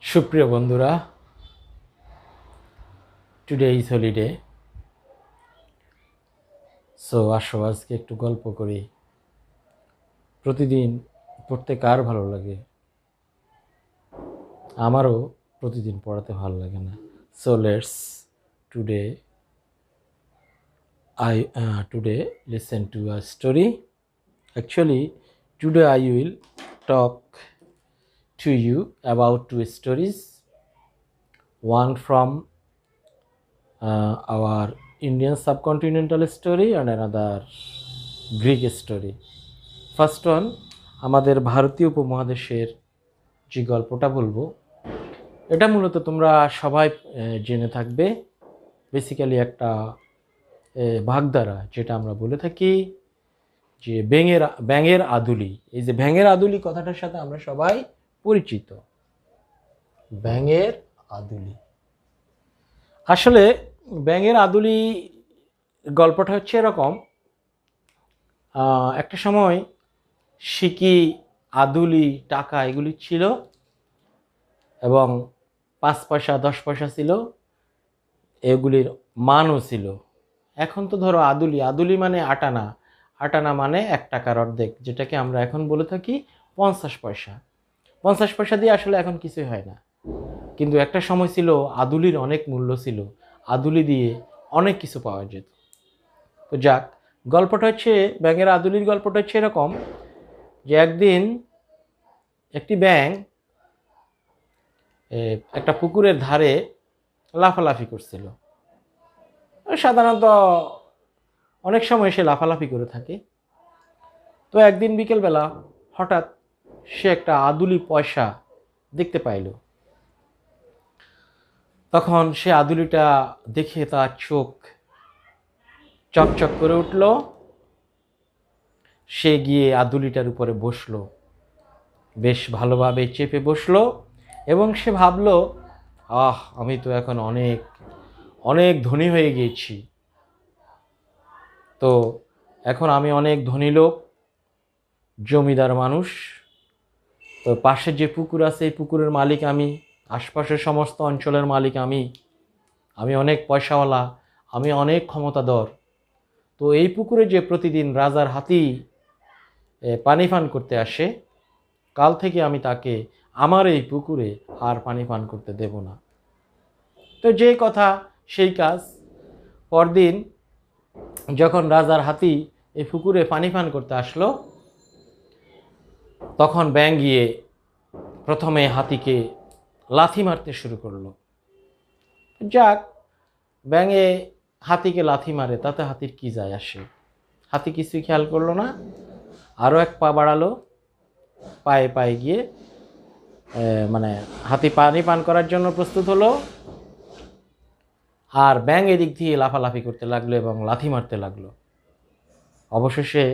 সুপ্রিয় বন্ধুরা today is holiday so আসো, আজকে একটু গল্প করি। প্রতিদিন পড়তে কার ভালো লাগে? আমারও প্রতিদিন পড়াতে ভালো লাগে না। So let's today I today listen to a story actually today I will talk to you about two stories. One from uh, our indian subcontinental story and another greek story. First one আমাদের ভারতীয় উপমহাদেশের যে গল্পটা বলব এটা মূলত তোমরা সবাই জেনে থাকবে। বেসিক্যালি একটা আহ, ভাগধারা যেটা আমরা বলে থাকি যে ব্যাঙের ব্যাঙের আদুলি। এই যে ব্যাঙের আদুলি কথাটার সাথে আমরা সবাই পরিচিত। ব্যাঙের আদুলি। আসলে ব্যাঙের আদুলি গল্পটা হচ্ছে এরকম একটা সময় সিকি আদুলি টাকা এগুলি ছিল এবং পাঁচ পয়সা দশ পয়সা ছিল এগুলির মানও ছিল। এখন তো ধরো আদুলি আদুলি মানে আটানা আটানা মানে এক টাকার অর্ধেক, যেটাকে আমরা এখন বলে থাকি পঞ্চাশ পয়সা। পঞ্চাশ পয়সা দিয়ে আসলে এখন কিছুই হয় না। কিন্তু একটা সময় ছিল আদুলির অনেক মূল্য ছিল, আদুলি দিয়ে অনেক কিছু পাওয়া যেত। তো যাক, গল্পটা হচ্ছে, ব্যাঙের আদুলির গল্পটা হচ্ছে এরকম যে একদিন একটি ব্যাঙ একটা পুকুরের ধারে লাফালাফি করছিল। সাধারণত অনেক সময় সে লাফালাফি করে থাকে। তো একদিন বিকেলবেলা হঠাৎ সে একটা আদুলি পয়সা দেখতে পাইল। তখন সে আদুলিটা দেখে তার চোখ চকচক করে উঠল। সে গিয়ে আদুলিটার উপরে বসল। বেশ ভালোভাবে চেপে বসল এবং সে ভাবলো, আহ, আমি তো এখন অনেক অনেক ধনী হয়ে গিয়েছি। তো এখন আমি অনেক ধনী লোক, জমিদার মানুষ। তো পাশে যে পুকুর আছে, এই পুকুরের মালিক আমি, আশপাশের সমস্ত অঞ্চলের মালিক আমি। আমি অনেক পয়সাওয়ালা, আমি অনেক ক্ষমতাধর। তো এই পুকুরে যে প্রতিদিন রাজার হাতি পানি পান করতে আসে, কাল থেকে আমি তাকে আমার এই পুকুরে আর পানি পান করতে দেব না। তো যে কথা সেই কাজ পরদিন যখন রাজার হাতি এই পুকুরে পানি পান করতে আসলো, তখন ব্যাং গিয়ে প্রথমে হাতিকে লাথি মারতে শুরু করল। যাক, ব্যাঙে হাতিকে লাথি মারে, তাতে হাতির কি যায় আসে? হাতি কিছুই খেয়াল করল না আরও এক পা বাড়ালো, পায়ে পায়ে গিয়ে মানে হাতি পানি পান করার জন্য প্রস্তুত হলো। আর ব্যাং এদিক দিয়ে লাফালাফি করতে লাগল এবং লাথি মারতে লাগল। অবশেষে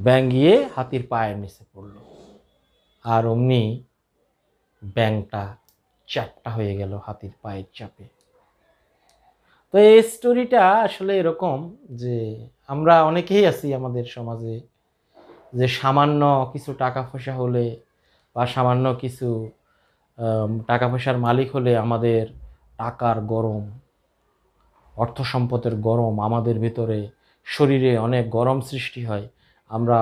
ব্যাং গিয়ে হাতির পায়ের নিচে পড়ল। আর অমনি ব্যাংটা চাপটা হয়ে গেল হাতির পায়ের চাপে। তো এই স্টোরিটা আসলে এরকম যে আমরা অনেকেই আছি আমাদের সমাজে যে সামান্য কিছু টাকা পয়সা হলে বা সামান্য কিছু টাকা পয়সার মালিক হলে আমাদের টাকার গরম, অর্থ সম্পদের গরম আমাদের ভিতরে, শরীরে অনেক গরম সৃষ্টি হয়। আমরা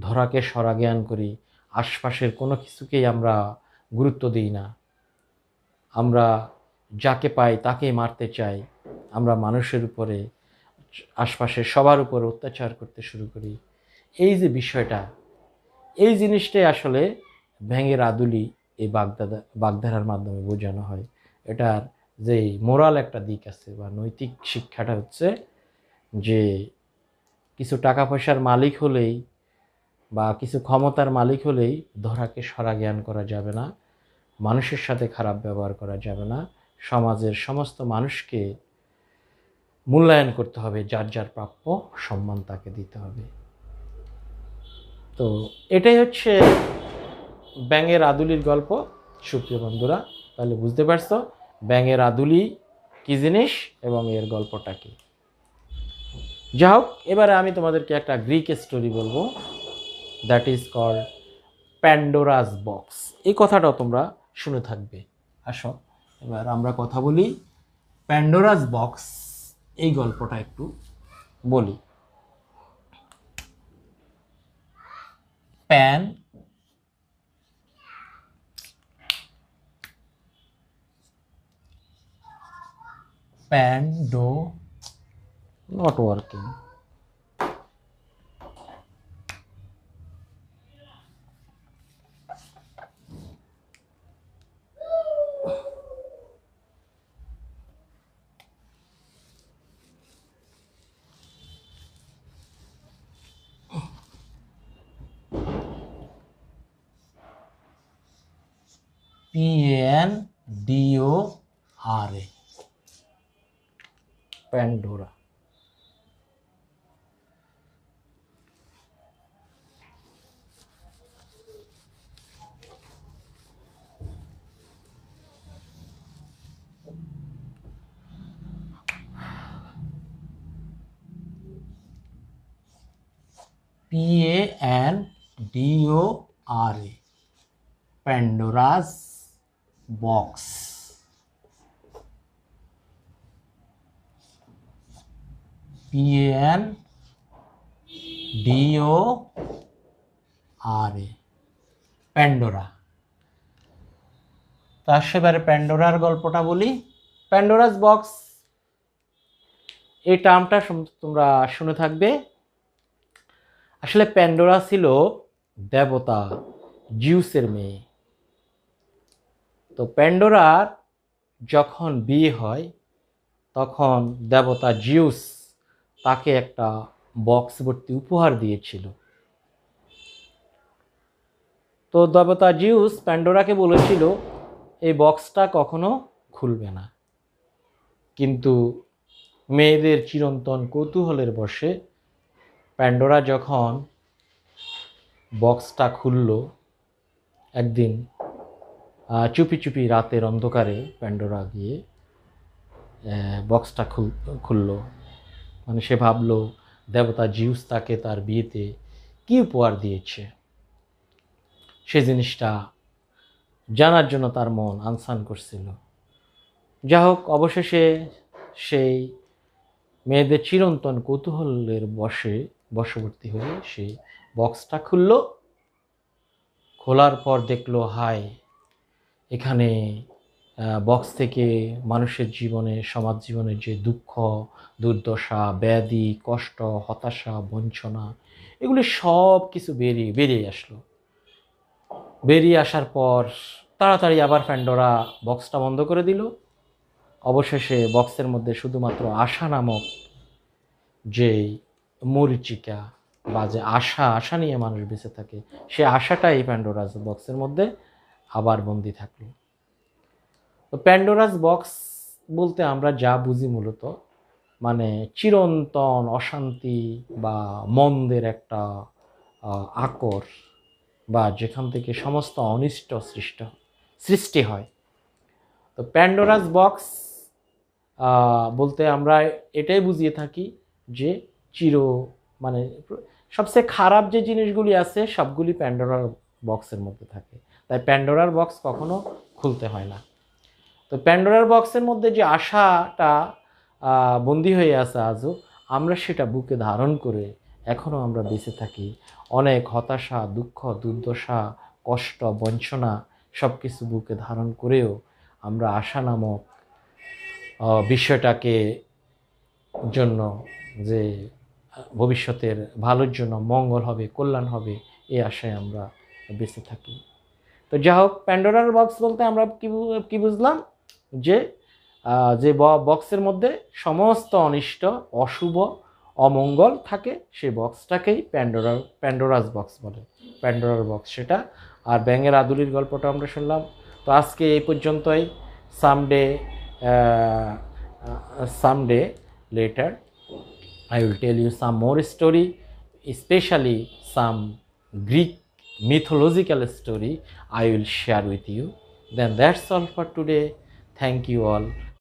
ধরাকে সরা জ্ঞান করি, আশপাশের কোনো কিছুকেই আমরা গুরুত্ব দিই না। আমরা যাকে পাই তাকেই মারতে চাই। আমরা মানুষের উপরে আশপাশের সবার উপরে অত্যাচার করতে শুরু করি। এই যে বিষয়টা, এই জিনিসটাই আসলে ভেঙের আদুলি এই বাগদাদা, বাগধারার মাধ্যমে বোঝানো হয়। এটার যে মোরাল একটা দিক আছে বা নৈতিক শিক্ষাটা হচ্ছে যে কিছু টাকা পয়সার মালিক হলেই বা কিছু ক্ষমতার মালিক হলেই ধরাকে সরা জ্ঞান করা যাবে না, মানুষের সাথে খারাপ ব্যবহার করা যাবে না, সমাজের সমস্ত মানুষকে মূল্যায়ন করতে হবে, যার যার প্রাপ্য সম্মান তাকে দিতে হবে। তো এটাই হচ্ছে ব্যাঙের আদুলির গল্প। সুপ্রিয় বন্ধুরা, তাহলে বুঝতে পারছ ব্যাঙের আদুলি, কী জিনিস এবং এর গল্পটা কী? যা হোক এবারে আমি তোমাদেরকে একটা গ্রিক স্টোরি বলব। That is call Pandora's box এই কথাটাও তোমরা শুনে থাকবে। আসো, এবার আমরা কথা বলি প্যান্ডোরাস বক্স এই গল্পটা একটু বলি। Pan Pando. Not working. P A N D O R A. Pandora. P A N D O R A Pandora's box D O R A Pandora তার সেবারে প্যান্ডোরার গল্পটা বলি। প্যান্ডোরাস বক্স এই টার্মটা তোমরা শুনে থাকবে। আসলে প্যান্ডোরা ছিল দেবতা, জিউসের মেয়ে। তো প্যান্ডোরার যখন বিয়ে হয়, তখন দেবতা জিউস তাকে একটা বক্স ভর্তি উপহার দিয়েছিল। তো দেবতা জিউস প্যান্ডোরাকে বলেছিল, এই বক্সটা কখনো খুলবে না। কিন্তু মেয়েদের চিরন্তন কৌতূহলের বসে প্যান্ডোরা যখন বক্সটা খুলল, একদিন চুপি চুপি রাতের অন্ধকারে প্যান্ডোরা গিয়ে বক্সটা খুল, খুলল। মানে সে ভাবলো, দেবতা জিউস তাকে তার বিয়েতে কী উপহার দিয়েছে? সে জিনিসটা জানার জন্য তার মন আনসান করছিল। যা হোক, অবশেষে সেই মেয়েদের চিরন্তন কৌতূহলের বসে বশবর্তী হয়ে সে বক্সটা খুলল, খোলার পর দেখল, হায়, এখানে বক্স থেকে মানুষের জীবনে, সমাজ জীবনের যে দুঃখ, দুর্দশা, ব্যাধি, কষ্ট, হতাশা, বঞ্চনা, এগুলি সব কিছু বেরিয়ে বেরিয়ে আসলো। বেরিয়ে আসার পর তাড়াতাড়ি আবার ফ্যান্ডোরা বক্সটা বন্ধ করে দিল। অবশেষে বক্সের মধ্যে শুধুমাত্র আশা নামক যে মরিচিকা বা যে আশা আশা নিয়ে মানুষ বেঁচে থাকে, সে আশাটাই প্যান্ডোরাস বক্সের মধ্যে আবার বন্দি থাকল। তো প্যান্ডোরাস বক্স বলতে আমরা যা বুঝি মূলত মানে চিরন্তন অশান্তি বা মন্দের একটা আকর বা যেখান থেকে সমস্ত অনিষ্ট সৃষ্ট, সৃষ্টি হয়। তো প্যান্ডোরাস বক্স বলতে আমরা এটাই বুঝিয়ে থাকি যে চির মানে সবচেয়ে খারাপ যে জিনিসগুলি আছে সবগুলি প্যান্ডোরার বক্সের মধ্যে থাকে। তাই প্যান্ডোরার বক্স কখনো খুলতে হয় না। তো প্যান্ডোরার বক্সের মধ্যে যে আশাটা বন্দি হয়ে আছে আজও, আমরা সেটা বুকে ধারণ করে এখনও আমরা বেঁচে থাকি। অনেক হতাশা, দুঃখ, দুর্দশা, কষ্ট, বঞ্চনা সব কিছু বুকে ধারণ করেও আমরা আশা নামক বিষয়টাকে জন্য যে, ভবিষ্যতের ভালোর জন্য মঙ্গল হবে, কল্যাণ হবে এই আশায় আমরা বেঁচে থাকি। তো যা হোক প্যান্ডোরার বক্স বলতে আমরা কী কি বুঝলাম? যে যে বক্সের মধ্যে সমস্ত অনিষ্ট অশুভ অমঙ্গল থাকে সেই বক্সটাকেই প্যান্ডোরার প্যান্ডোরাস বক্স বলে। প্যান্ডোরার বক্স সেটা। আর ব্যাঙের আদুলির গল্পটা আমরা শুনলাম। তো আজকে এই পর্যন্তই। Someday someday later. I will tell you some more story, especially some Greek mythological story I will share with you. Then that's all for today. Thank you all.